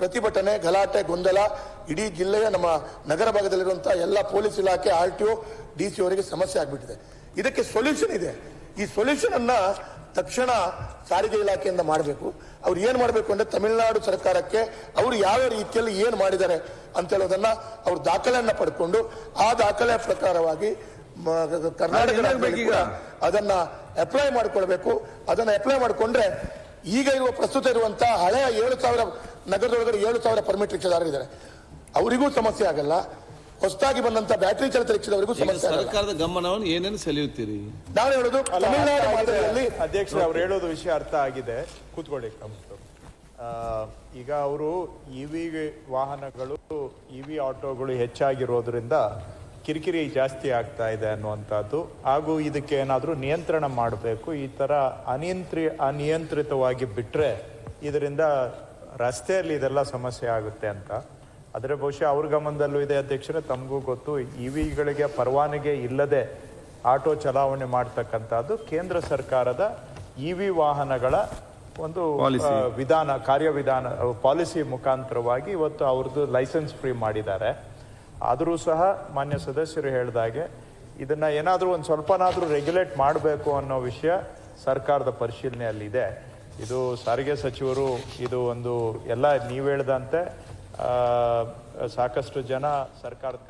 ಪ್ರತಿಭಟನೆ ಗಲಾಟೆ ಗೊಂದಲ ಇಡೀ ಜಿಲ್ಲೆಯ ನಮ್ಮ ನಗರ ಭಾಗದಲ್ಲಿರುವಂತಹ ಎಲ್ಲ ಪೊಲೀಸ್ ಇಲಾಖೆ R T O D C ಅವರಿಗೆ ಸಮಸ್ಯೆ ಆಗ್ಬಿಟ್ಟಿದೆ. ಇದಕ್ಕೆ ಸೊಲ್ಯೂಷನ್ ಇದೆ. ಈ ಸೊಲ್ಯೂಷನ್ ಅನ್ನ ತಕ್ಷಣ ಸಾರಿಗೆ ಇಲಾಖೆಯಿಂದ ಮಾಡಬೇಕು. ಅವ್ರು ಏನ್ ಮಾಡಬೇಕು ಅಂದ್ರೆ ತಮಿಳುನಾಡು ಸರ್ಕಾರಕ್ಕೆ ಅವರು ಯಾವ ರೀತಿಯಲ್ಲಿ ಏನ್ ಮಾಡಿದ್ದಾರೆ ಅಂತ ಹೇಳೋದನ್ನ ಅವ್ರು ದಾಖಲೆಯನ್ನ ಪಡ್ಕೊಂಡು ಆ ದಾಖಲೆ ಪ್ರಕಾರವಾಗಿ ಕರ್ನಾಟಕ ಅದನ್ನ ಅಪ್ಲೈ ಮಾಡ್ಕೊಳ್ಬೇಕು. ಅದನ್ನ ಅಪ್ಲೈ ಮಾಡಿಕೊಂಡ್ರೆ ಈಗ ಇರುವ ಪ್ರಸ್ತುತ ಇರುವಂತಹ ಹಳೆಯ ಏಳು ಸಾವಿರ ನಗರದೊಳಗಡೆ ಏಳು ಸಾವಿರ ಪರ್ಮಿಟ್ ರಿಕ್ಷಾದಾರರಿದ್ದಾರೆ ಅವರಿಗೂ ಸಮಸ್ಯೆ ಆಗಲ್ಲ. ಹೊಸದಾಗಿ ಬಂದಂತ ಬ್ಯಾಟರಿ ಚಾಲಿತ ರಿಕ್ಷಾದವರಿಗೂ ಸಮಸ್ಯೆ ಸರ್ಕಾರದ ಗಮನವನ್ನು ಏನೇನು ಸೆಳೆಯುತ್ತೀರಿ? ನಾನು ಹೇಳೋದು ತಮಿಳುನಾಡು ಮಾದರಿಯಲ್ಲಿ ಅಧ್ಯಕ್ಷ ಅವ್ರು ಹೇಳೋದು ವಿಷಯ ಅರ್ಥ ಆಗಿದೆ. ಕೂತ್ಕೊಳ್ಳಿ ಈಗ ಅವರು ಇವಿ ವಾಹನಗಳು ಇವಿ ಆಟೋಗಳು ಹೆಚ್ಚಾಗಿರೋದ್ರಿಂದ ಕಿರಿಕಿರಿ ಜಾಸ್ತಿ ಆಗ್ತಾ ಇದೆ ಅನ್ನುವಂಥದ್ದು. ಹಾಗೂ ಇದಕ್ಕೆ ಏನಾದರೂ ನಿಯಂತ್ರಣ ಮಾಡಬೇಕು. ಈ ಥರ ಅನಿಯಂತ್ರಿ ಅನಿಯಂತ್ರಿತವಾಗಿ ಬಿಟ್ಟರೆ ಇದರಿಂದ ರಸ್ತೆಯಲ್ಲಿ ಇದೆಲ್ಲ ಸಮಸ್ಯೆ ಆಗುತ್ತೆ ಅಂತ. ಆದರೆ ಬಹುಶಃ ಅವ್ರ ಗಮನದಲ್ಲೂ ಇದೆ ಅಧ್ಯಕ್ಷರೇ ತಮಗೂ ಗೊತ್ತು. ಇ ವಿಗಳಿಗೆ ಪರವಾನಗಿ ಇಲ್ಲದೆ ಆಟೋ ಚಲಾವಣೆ ಮಾಡ್ತಕ್ಕಂಥದ್ದು ಕೇಂದ್ರ ಸರ್ಕಾರದ ಇ ವಿ ವಾಹನಗಳ ಒಂದು ವಿಧಾನ ಕಾರ್ಯವಿಧಾನ ಪಾಲಿಸಿ ಮುಖಾಂತರವಾಗಿ ಇವತ್ತು ಅವ್ರದ್ದು ಲೈಸೆನ್ಸ್ ಫ್ರೀ ಮಾಡಿದ್ದಾರೆ. ಆದರೂ ಸಹ ಮಾನ್ಯ ಸದಸ್ಯರು ಹೇಳಿದಾಗೆ ಇದನ್ನು ಏನಾದರೂ ಒಂದು ಸ್ವಲ್ಪನಾದರೂ ರೆಗ್ಯುಲೇಟ್ ಮಾಡಬೇಕು ಅನ್ನೋ ವಿಷಯ ಸರ್ಕಾರದ ಪರಿಶೀಲನೆಯಲ್ಲಿದೆ. ಇದು ಸಾರಿಗೆ ಸಚಿವರು ಇದು ಒಂದು ಎಲ್ಲ ನೀವು ಹೇಳಿದಂತೆ ಸಾಕಷ್ಟು ಜನ ಸರ್ಕಾರದ